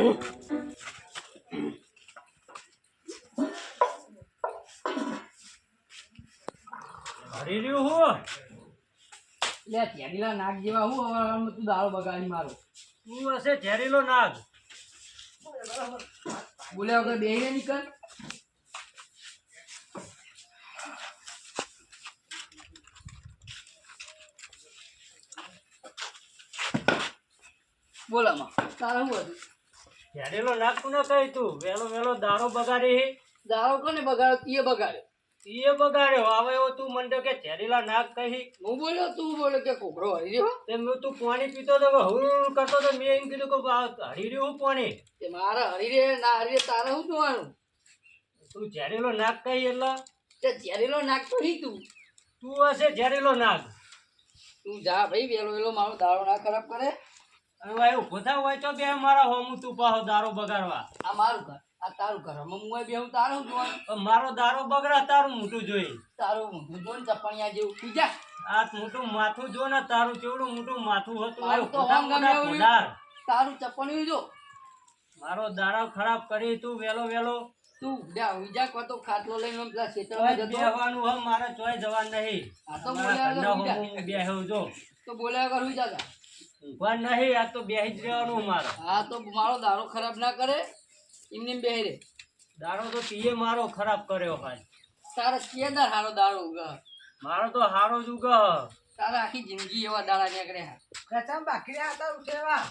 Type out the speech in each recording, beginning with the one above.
હરી રહ્યું હું. લે ટેડીલા નાક જેવા હું હવે તું દાળ બગાડી મારો. તું હશે ઝેરીલો નાગ. બોલ્યા વગર બેહીને નીકળ. બોલામાં તારા શું હતું? ઝેરીલો નાખું કોને કહી તું. વેલો વેલો દારો બગાડી દારો કોને બગાડ્યો? તીએ બગાડ્યો. તીએ બગાડ્યો. આવે એવો તું મંડે કે ઝેરીલા નાક કહી. હું બોલ્યો? તું બોલ્યો કે કોકરો હરી રહ્યો? તે મેં તું પાણી પીતો તો હું કરતો તો મેં એમ કીધું કે હરી રહ્યો હું પાણી? તે મારે હરી રે ના હરી રે તારે શું જોવાનું? તું ઝેરીલો નાક કહી એટલે? તે ઝેરીલો નાક તો નહીં તું. તું હશે ઝેરીલો નાક તું જા ભાઈ વેલો વેલો મારો દારો ના ખરાબ કરે. અને ઊભો થાવ હોય તો બે મારા હોમું તું પાહો દારો બગાડવા. આ મારું ઘર આ તારું ઘર. હવે હું બે હું તારું જોવાનું મારો દારો બગડા તારું મોટું જોઈ. તારું ઊંધું જો ચપણિયા જેવું તું આ મોટું માથું જો ને તારું કેવડું મોટું માથું હતું. મારું હોમ. તારું ચપણિયું જો. દારો ખરાબ કરી તું વેલો વેલો. તું જા વિજા કો તો ખાટલો લઈને પેલા ખેતરમાં જતો. બેહવાનું હે મારે ચોય જવાનું નહીં. આ તો બોલ્યા ઘરના વગર હોમું હું બેહું જો. તો બોલ્યા કરું હુઈ જા જા. ઊંઘવા નહીં આ તો બેહી જ રહેવાનું મારે હા તો મારો દારો ખરાબ ના કરે એમને એમ બેહી રે. દારો તો તીએ મારો ખરાબ કર્યો ભાઈ તારે કેદાર હારો દારો ઉગ. મારો તો હારો જ ઉગ. તારે આખી જિંદગી એવા દાડા નીકળ્યા. પ્રથમ બાકી હતા ઉઠેવા.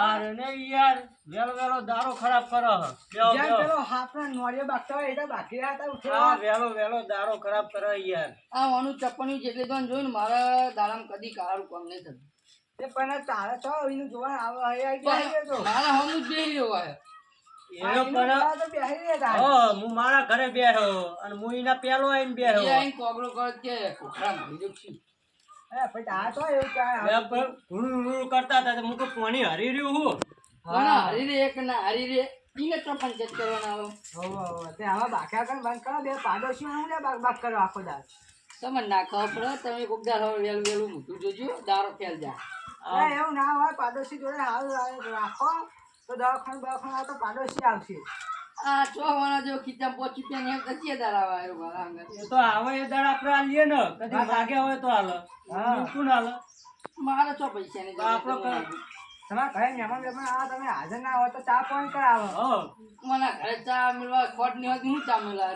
અરે ને યાર વેલ વેલો દારો ખરાબ કરો. બેહો. પેલો હાફના નોળિયો બાકતા હોય એ તો બાકી હતા હા ઉઠેવા વેલો વેલો દારો ખરાબ કરે યાર. આ ઓનું ચપ્પણિયું જેટલી તો જોઈને મારા દાડામાં કદી કાળું કામ નહીં થતું. તે પણ તારે તો એનું જોવા આવે હવે આઈ ગયા છે તો. મારા હમ જ બેહી રહ્યો એનો પણ તો બેહી રહ્યા હો હું મારા ઘરે બેહ્યો અને હું એના પેલો એ આઈને કોગળો કરે કે ખોખરા મળી જવું છું હતા. એ પછી આ તો એવું ક્યાં બે પર હુરુ હુરુ કરતા હતા તો હું તો પાણી હરી રહ્યું હું? હરી રે એક ના હરી રે? ઈને તો પંચાયત કરવાના આવો. તે બંધ કરો બે પાડોશી હું લે બાક બાક કરો આખો દાડ. તમને ના ખબર તમે કોક દાર હવે વેલું વેલું મૂકું જોજો દારો ફેલ જાય. ના, એવું ના હોય પાડોશી જોડે હાલ રાખો. તો દવાખાનું દવાખાનું આવે તો પાડોશી આવશે. આ ચોવાના જો ખીચામ ત્યાં એમ કચીએ દાર આવે આવ્યો મારા અંગત તો આવે એ દાડ આપણે આલીએ ને. કદી માગે હોય તો હાલ. હા. બિલકુલ હાલ. મારે ચો પૈસા ની આપણો તમારા ઘરે મહેમાન બેમાન આવે તમે હાજર ના હોય તો ચા પાણી કરાવો હો. મને ઘરે ચા મેળવા ખોટ નહીં હતી હું ચા મેળવા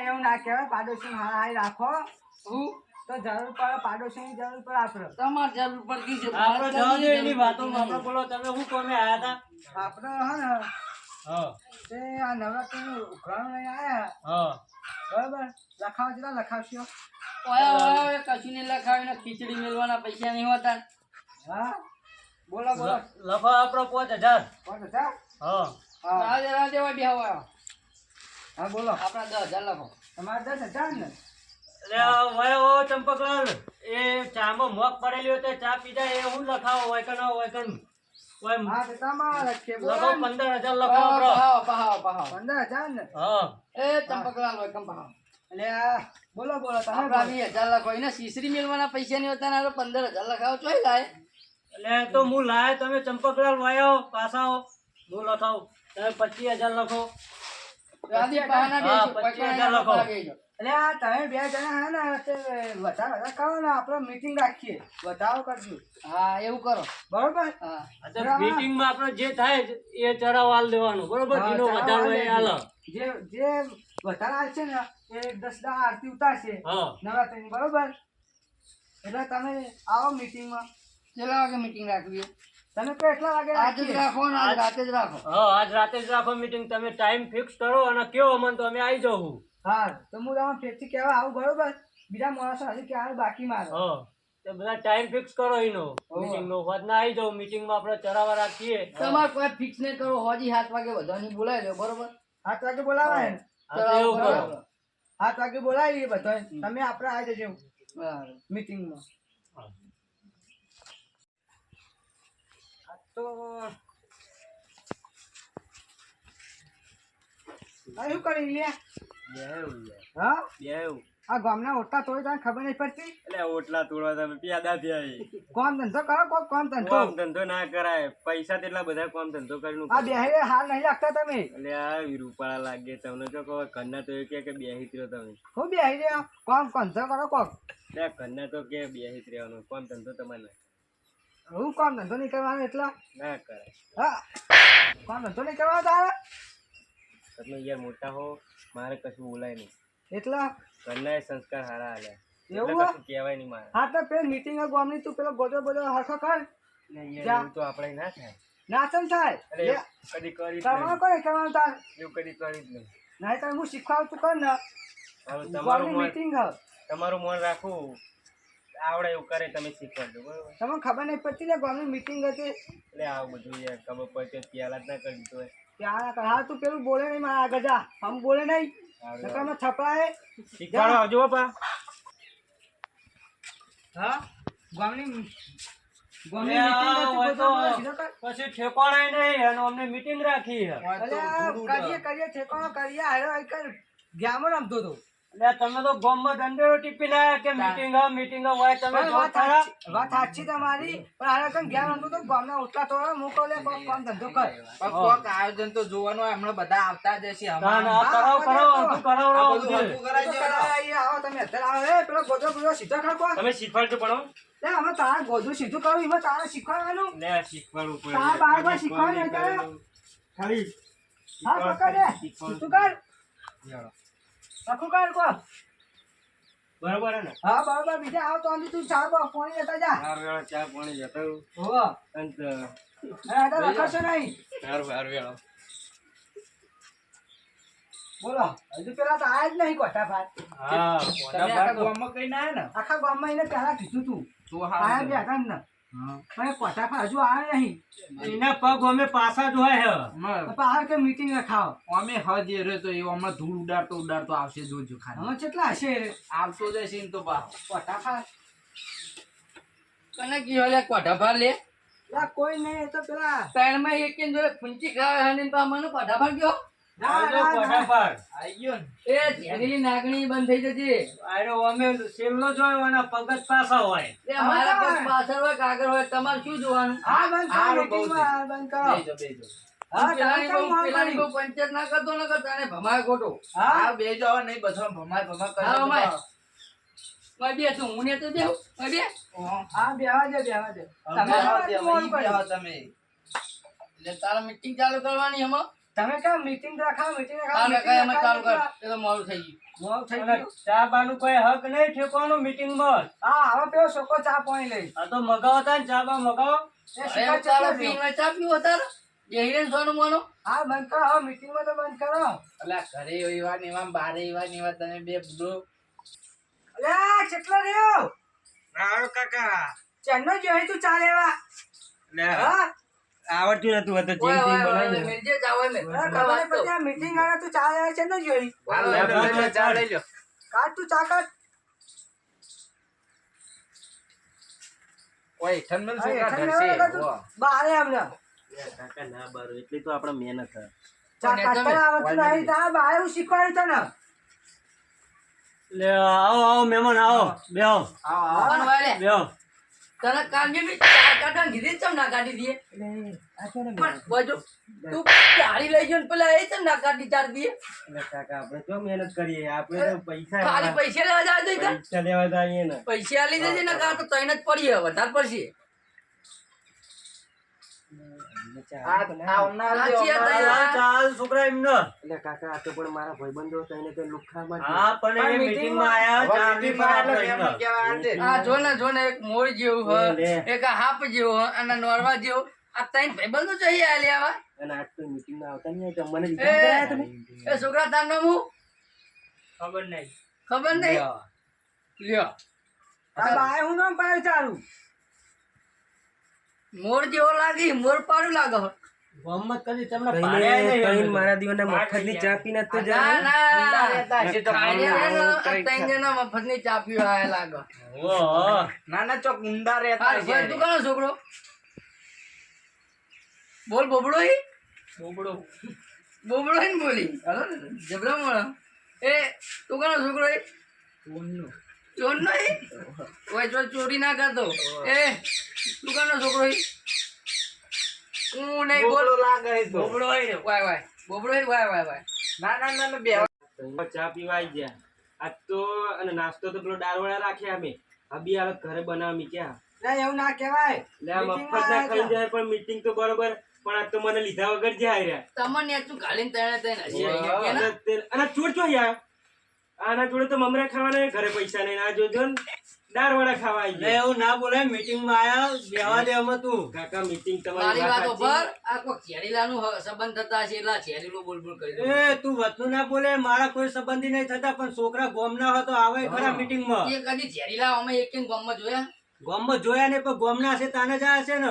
એવું ના કહેવાય પાડોશી હારા હારી રાખો. હું? તો જરૂર પડે પાડોશીની જરૂર પડે આપણે. તમારે જરૂર પડતી છે. આપણે જવા દે એની જરૂર આપણે બોલો તમે શું કોમે આયા હતા? આપણે હે ને હા. તે આ નવરાત્રીનું ઉઘરાણું લઈને આવ્યા હા. બરાબર? લખાવ કેટલા લખાવશો? ઓય ઓય ઓય કશું નહીં લખાવીને ખીચડી મેળવાના પૈસા નહીં હોતા. હા? બોલો બોલો. લખો આપણો પાંચ હજાર. પાંચ હજાર? હા. હા. રાજે રાજે વાડી હવા હા બોલો. આપણા દસ હજાર લખો. તમારે દસ હજાર ને? ચંપકલાલ એ ચામાં મોક પડેલી હોય તો ચા પીધા એ હું લખાવો હોય કે ના હોય કે. પંદર હજાર લખો આપણો પહાવ પહાવ પહાવ. પંદર હજાર ને? હા. એ ચંપકલાલ હોય કમ બોલો બોલો તમે હજાર લખો એને સીસરી મેળવાના પૈસા નહીં હોતા ને પંદર હજાર લખાવો ચોઈ લાય. એટલે તો હું લાય તમે ચંપકલાલ વાયો પાછા આવો હું લખાવ. તમે પચીસ હજાર લખો. પચીસ હજાર લખો. એટલે આ તમે બે જણા હે ને વધારે વધારે કરો ને આપણે મીટિંગ રાખીએ. વધારો કરજો. હા એવું કરો. બરોબર? હા. મીટિંગ તો મીટિંગમાં આપણે જે થાય એ ચરાવ હાલ દેવાનું. બરોબર? જેનો વધારો એ હાલો. જે જે વધારે આવશે ને એ દસ દા આરતી ઉતારશે. નવરાત્રી બરોબર? એટલે તમે આવો મીટિંગમાં કેટલા વાગે મીટિંગ રાખવી? છે? તમે કેટલા વાગે આજે જ રાખો ને આજ રાતે જ રાખો. હા આજ રાતે જ રાખો મીટિંગ તમે ટાઈમ ફિક્સ કરો અને કયો અમને તો અમે આવી જાઉં હા તો હું તમને ફેરથી કહેવા આવું બરોબર? બીજા માણસો હજી કહેવાનું બાકી મારે? હા તો બધા ટાઈમ ફિક્સ કરો એનો. મીટિંગ નો વાત ના આવી જાઉં મીટિંગમાં આપણે ચરાવા રાખીએ. તમારે કોઈ ફિક્સ નહીં કરો હોજી સાત વાગે બધાને બોલાવી લો બરોબર? સાત વાગે બોલાવાય? ને. સાત વાગે બોલાવીએ બધા તમે આપણે આવી જજો. મીટિંગમાં. તો શું કરી લે બેહવું યાર, હા? આ ગામના ઓટલા તોડી તને ખબર નહીં પડતી? એટલે ઓટલા તોડવા તમે પ્યાદા થયા કોમ ધંધો કરો કોક કોમ ધંધો? કોમ ધંધો ના કરાય. પૈસા તેટલા બધા કોમ ધંધો કરીને આ બેહે હાલ નહીં લાગતા તમે? એટલે આ રૂપાળા લાગે. તમને તો કહો ઘરના તો એ કહે કે બેહી રહ્યો તમે. હું બેહી રહ્યા? કોમ ધંધો કરો કોક ત્યાં ઘરના તો કે બેહી રહેવાનું કોમ ધંધો તમારે હું કોમ ધંધો નહીં કરવાનો એટલા? ના કરાય. હા. કોમ ધંધો નહીં કરવાનો તારે? તમે યાર મોટા હો મારે કશું બોલાય નહીં. એટલા? ઘરના સંસ્કાર સારા હાલે એવું? કશું કહેવાય નહીં મારે. હા તો પેલી મીટિંગ ગામની તું પેલો ગોજો ગોજો હરખો કર. તો આપણે ના થાય. નાચન થાય. અરે કદી કરી તમારે કરે કરવાનું તાર? એવું કદી કરી જ નહીં. નહીં તો હું શીખવાડું તું કર ને. તમારું મીટિંગ હ તમારું મન રાખું. આવડે એવું કરે તમે શીખવાડજો બરોબર? તમને ખબર નહીં પડતી ને ગામની મીટિંગ હતી. એટલે આવું બધું યાર ખબર પડતી પહેલા જ ના કરી દીધું કર હા તું પેલું બોલે નહીં મારા આગળ જા. હમ બોલે નહીં. આવડે. છપાય. શીખવાડો આવજો બાપા હા ગામની પછી નહીં અને અમને મીટિંગ રાખી છે. કરીએ કરીએ ઠેકાણો કરીએ. હેરો કર. ગેમો રમતો હતો તમે તો ગોમમાં દંડેરો ટીપી લાયા કે મીટિંગ મીટિંગ હોય તમે વાત સાચી- તમારી પણ હારો કઈ ગેમ રમતો હતો ગામના ઓટલા તોડે મૂકો કોક કામ ધંધો કર. કોક આયોજન તો જોવાનું હોય, હમણાં બધા આવતા જ હશે કરાવો કરાવો અડધું કરાવો આવો તમે અત્યારે આવે. પેલો સીધો ખડકો તમે શીખવાડજો પણ લે અમે તારે ગોજો સીધું કરવું એમાં તારે શીખવાડવાનું? લે શીખવાડવું પડે તાર બાર બાર શીખવાડે ખાલી. હા પકડ દે સીધું કર. આખું કર કો. બરાબર હે ને? હા બરાબર. બીજા આવ તો આંધી તું ચા બા પાણી લેતા જા. હાર વેળા ચા પાણી જતો હો અંત હા તો રખડશો નહીં. હાર હાર વેળા. બોલો હજુ પેલા તો આયા જ નહીં કોટા ભાત. હા કોટા ભાત ગામમાં કઈ ના આવ્યા ને? આખા ગામમાં એને પેલા કીધું તું. તો આયા. બે હતા ને. પણ કોઠા હજુ આવ્યા નહીં એના પગ અમે પાછા જોયા હે. પાછા કે મીટિંગ રખાવ? અમે હદ એ તો એ અમે ધૂળ ઉડાડતો ઉડાડતો આવશે જોજો ખાલી. હવે કેટલા હશે? આવતો જશે ને તો બા. કોઠા કને કયો લે કોઠાભાર લે. લા કોઈ નહીં તો પેલા ત્રણમાં એક ને જોડે ફૂંચી ખાવે હને તો અમને કોઠા ગયો. નાગણી બંધ થઈ જતી અમે છેલ્લો જોયો અને પગ પાછા હોય. મારા પગ પાછળ હોય કે હોય તમારે શું જોવાનું? પંચાયત ના કરતો ન કરતો ભમાય ખોટો. હા? બેજો હવે નહીં બધો ભમાય ભમાય કરે બે હું ને તો દેવ બે? હા દે દે. તમે એટલે તારા મીટિંગ ચાલુ કરવાની એમાં? તમે કેમ મીટિંગ રાખા મીટિંગ હા રખાવો મેં meeting કઈ એમાં ચાલુ કર. એ તો મોડું થઈ ગયું. મોડું થઈ ગયું. ચા બાનું કોઈ હક નહીં ઠેકવાનું મીટિંગમાં. હા હવે પેલો છોકરો ચા પાણી લઈ. આ તો મગાવો તા ચા બા મગાવો. એ ચાલો ચેટલો પીને ચા પીવો તારે? એ સોનું મોનો? હા બંધ કરો હા મીટિંગમાં તો બંધ કરો. અલા ઘરે એવા ને એવા બારે એવા ને એવા તમે બે બુડો અલ્યા કેટલો રહ્યો? આવો કાકા. ચેન્નો જોઈ તું ચા લેવા? લે. હા? આવડતું નતું હતું જીમ ઓય બનાવી મિલજે જાવ ખબર આ તું. ચા લેવા ચેન્નો જોઈ. ચા લઈ લો કાઢ તું ચા કાટ. ઓય તું. બારે કાકા ના બારો એટલી તો આપણે મહેનત છે ચા એ આવડતું નહીં તારા બારે હું તને. લે આવો આવો મહેમાન આવો. બેહો. આવો આવો બેહો. તને કાઢી બી ચા કાઢવાની કીધી ચમ ના કાઢી દઈએ બાજુ તું ગાડી લઈ ગયો ને પેલા એ ચમ ના કાઢી ચાર દઈએ કાકા આપણે તો મહેનત કરીએ આપણે તો પૈસા ખાલી પૈસા લેવા જાય તો. પૈસા લેવા જઈએ ને. પૈસા ને કાં તો તઈને જ પડીએ વધારે પડશે. છોકરા એમને. એટલે કાકા આ તો પણ મારા ભાઈબંધો થઈને તો લુખ્ખામાં હા પણ એ મીટિંગમાં આયા ચા બી આ જો ને જો ને એક મોર જેવું હ એક હાપ જેવો હ, અને નોરવા જેવો. આ ત્રણ ભાઈબંધો જોઈએ આલી આવા અને આજ તો મીટિંગમાં આવતા નહીં તો મને એ લીધા ગયા તમે. એ છોકરા તાર નામ હું ખબર નહીં. ખબર નહીં? લ્યો. આ બારે હું નામ પાય ચાલું? મોર જેવો લાગી મોર પાડું લાગે. ગમત કરી તમને નહીં મારા દીવાના મફતની ચા પીને તો ના ના. હશે તો ખાઈને આવું ને આ કંઈક ત્રણ જણા મફતની ચા પીવા આયા લાગે. ના ના ચોક ઊંડા રહેતા તું કોનો છોકરો? બોલ બોબડો હી? બોબડો. બોલી. હાલો જબરો એ તું કોનો છોકરો હી? ચોર નહીં ઓય જો ચોરી ના કરતો. એ દુકાનનો છોકરો હું નહીં બોલો. લાગે તો. બોબડો હોય ને વાય વાય. બોબડો હોય વાય વાય વાય. ના ના ના બે. ચા પીવા આવી ગયા આજ તો અને નાસ્તો તો પેલો દાળવડા રાખ્યા અમે. અભી હાલત ઘરે બનાવી ક્યાં. ના એવું ના કહેવાય. લે મફત ના ખાઈ જાય પણ મીટિંગ તો બરોબર પણ આજ તો મને લીધા વગર જાય રહ્યા તમને આ તું ગાલીન તણે તણે હસી આવી ગયો અને તે- ચોર ચો યાર. આના જોડે તો મમરા ખાવાના ઘરે પૈસા નહીં આ જોજો ને. દાળવડા ખાવા આવી ગયા. એવું ના બોલે મીટિંગમાં આયા બેવા દે અમે તું. કાકા મીટિંગ તમારી વાત વાત ઉપર આ કોઈ ચેરીલાનું હ- સંબંધ થતા હશે એટલે ચેરીલો બોલ બોલ કરી એ તું વતનું ના બોલે મારા કોઈ સંબંધી નહીં થતા પણ છોકરા ગોમ ના હોય તો આવે ખરા મીટિંગમાં એ કદી ચેરીલા અમે એક ગોમમાં જોયા? ગોમમાં જોયા ને પણ ગોમ ના હશે તાને જ હશે ને.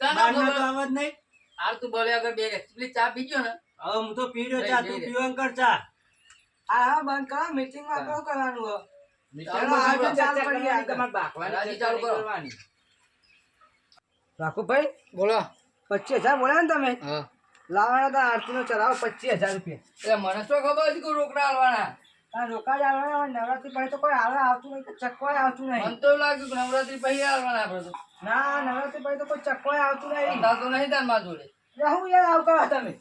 તાના બહાર ના તો ખબર. નહીં. હાલ તું બોલે અગર બે પેલી ચા પી ગયો ને? હવે હું તો પી રહ્યો ચા તું. પીવાનું કર ચા. હા હા બંધ કરો meeting માં કેવું કરવાનું હો? રાખુભાઈ બોલો. પચીસ હજાર બોલ્યા ને તમે? લાવવાના હતા આરતી નો ચલાવો પચીસ હજાર રૂપિયા. એટલે મને શું ખબર હતી રોકડા હાલવાના રોકા જ આવવાના નવરાત્રી પછી તો કોઈ આવે આવતું નહીં ચકવાય આવતું મને નહીં તો લાગ્યું કે નવરાત્રી પછી આવવાના આપણે તો. ના નવરાત્રી પછી તો કોઈ ચકવાય આવતું નહીં. તો નહીં તારમાં જોડે. હું યાર આવું તમે.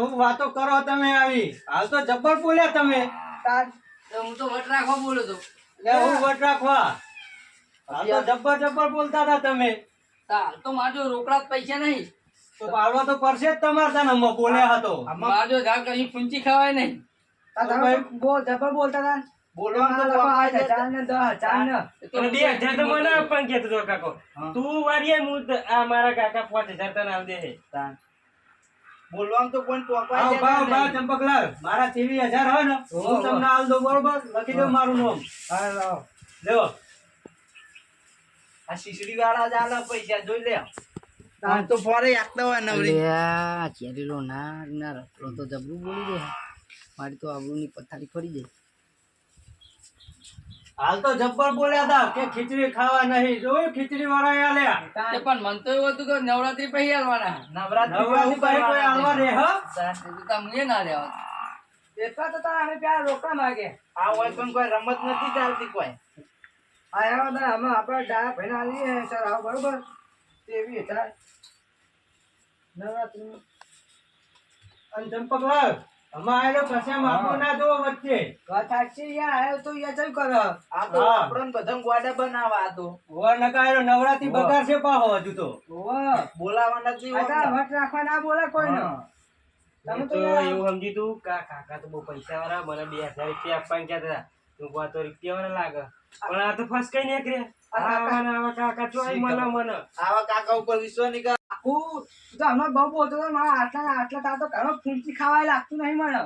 હું વાતો કરો તમે આવી. હાલ તો જબ્બર બોલ્યા તમે. તાર તો હું તો વટ રાખવા બોલ્યો તો લે હું વટ રાખવા. હાલ તો જબ્બર જબ્બર બોલતા હતા તમે. તાર તો મારા રોકડા પૈસા નહીં. તો પાડવા તો પડશે જ તમારે તને અમે બોલ્યા હતો. મારા જો ઝાડ ફૂંચી ખવાય નહીં. તાર તમે બોલ જબર બોલતા હતા. બોલવાનું તો વારીએ હું મારા કાકા પાંચ હજાર તને આલ દે. છે. બોલવાનું તો કોઈ આવ ભાવ ભાવ ચંપકલાલ મારા ત્રેવીસ હજાર હોય ને હું તમને આલ દો બરોબર? લખી દો મારું નામ. હા લાવ લેવો આ શીશડી વાળા જાલા પૈસા જોઈ લે. તાર તો ફોરે yakta હોય નવરી. અલ્યા ચેરીલો ના ના રટલો તો જબરું બોલી દે. મારી તો આબરૂની પથારી ફરી જાય હાલ તો જબ્બર બોલ્યા હતા કે ખીચડી ખાવા નહીં. જોયું ખીચડી વાળા આલ્યા તે પણ મન તો એવું હતું કે નવરાત્રી પછી આલવાના નવરાત્રી પછી કોઈ આલવા રે હ. તમને ના રહેવા એટલા તો તારા અમે પ્યાર રોકા માગે. આ હોય પણ કોઈ રમત નથી ચાલતી કોઈ. આ એવા બધા અમે આપણા ડાયા ભાઈને આલીએ સર આવો બરોબર? તેવી હતા નવરાત્રી. અને ચંપકલાલ અમે આયેલો પછી ના જોવો વચ્ચે. વાત યાર આયો તો યાર જઈ કરો. આ તો આપણને બધા ગોડા બનાવવા તો. ઓવા નકાયેલો નવરાત્રી બગાડશે પાહો હજુ તો. બોલાવાના જ વટ રાખવા ના બોલે કોઈ ને તમે તો તો એવું સમજી તું કે કાકા તો બહુ પૈસા વાળા મને બે હજાર રૂપિયા આપવાની કહેતા હતા તું આ તો રૂપિયા વાળા લાગે. પણ આ તો ફસ કઈ કાકા- આવા આવા કાકા ચોય મને મને. આવા કાકા ઉપર વિશ્વાસ નહીં આખું તું તો હમણાં બહુ બોલતો હતો મારા આટલા આટલા તાર તો ઘરમાં ફૂંચી ખાવાય લાગતું નહીં મને.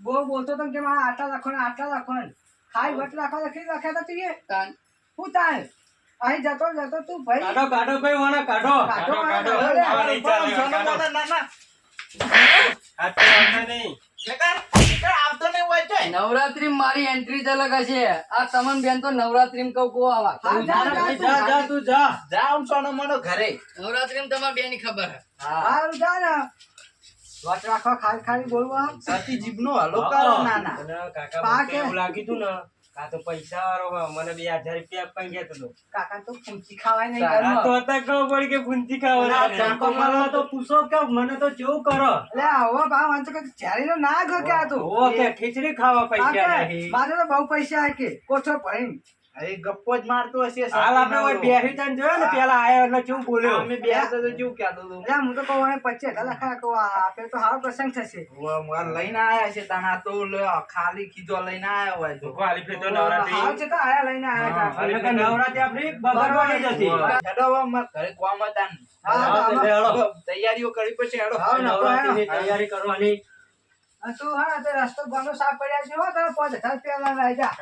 બહુ બોલતો હતો કે મારા આટલા રાખો ને આટલા રાખો ને ખાઈ વટ રાખો લખી રાખ્યા હતા તીએ. હું તાર? અહીં જતો જતો તું ભાઈ. કાઢો કાઢો ભાઈ વાના કાઢો. કાઢો, કાઢો ના, ના. તો વાંધો નહીં. નવરાત્રી મારી એન્ટ્રી જ અલગ હશે. આ તમામ બેન તો નવરાત્રી કઉ કો આવા. જા, જા, તું જા જા. સોનો મોનો ઘરે. નવરાત્રી તમારા બેની ખબર હે. જા ને. વટ રાખો ખાલી ખાલી બોલવા. સતી જીભનો હલો કરો નાના અને કાકા પા મને તો કે? એવું લાગ્યું તું ને તો પૈસા વાળો મને બે હજાર રૂપિયા આપવા ગયા તો કાકા તો ફૂંચી ખાવાય નહીં આ તો હતા ખબર પડી કે પૂંચી ના, ખાવા તો પૂછો કે મને તો જેવું કરો. એટલે આવો બા વાંચો કે ચારીનો ના ગયો કે આ તો. ઓકે ખીચડી ખાવા પૈસા નહીં. મારે તો બહુ પૈસા કે કોઠો ભરીને. એ ગપ્પો જ મારતો હશે હાલ આપણે ઓય બેસી તને જોયો ને પેલા આયો એટલે કેવું બોલ્યો? અમે બેસતો તો કેવું કહેતો હતો. એટલે હું તો કહું કહું પ્રસંગ થશે. લઈને આયા છે તાના તો ખાલી કીધો લઈને આયા હોય તો. ખાલી ફેર તો નવરાત્રી. હાવ છે તો આયા લઈને આયા હતા. એટલે નવરાત્રી. આપણી બગાડવાની જ હેડો હવે અમારે ઘરે કોમ હતા ને. હા, હા, તો લે, હેડો. તૈયારીઓ કરી પછી હેડો. નવરાત્રીની તૈયારી કરવાની. તું હા તે રસ્તો ગામનો સાફ કર્યા છે. હો તારે પાંચ હજાર રૂપિયા લાવ્યા જા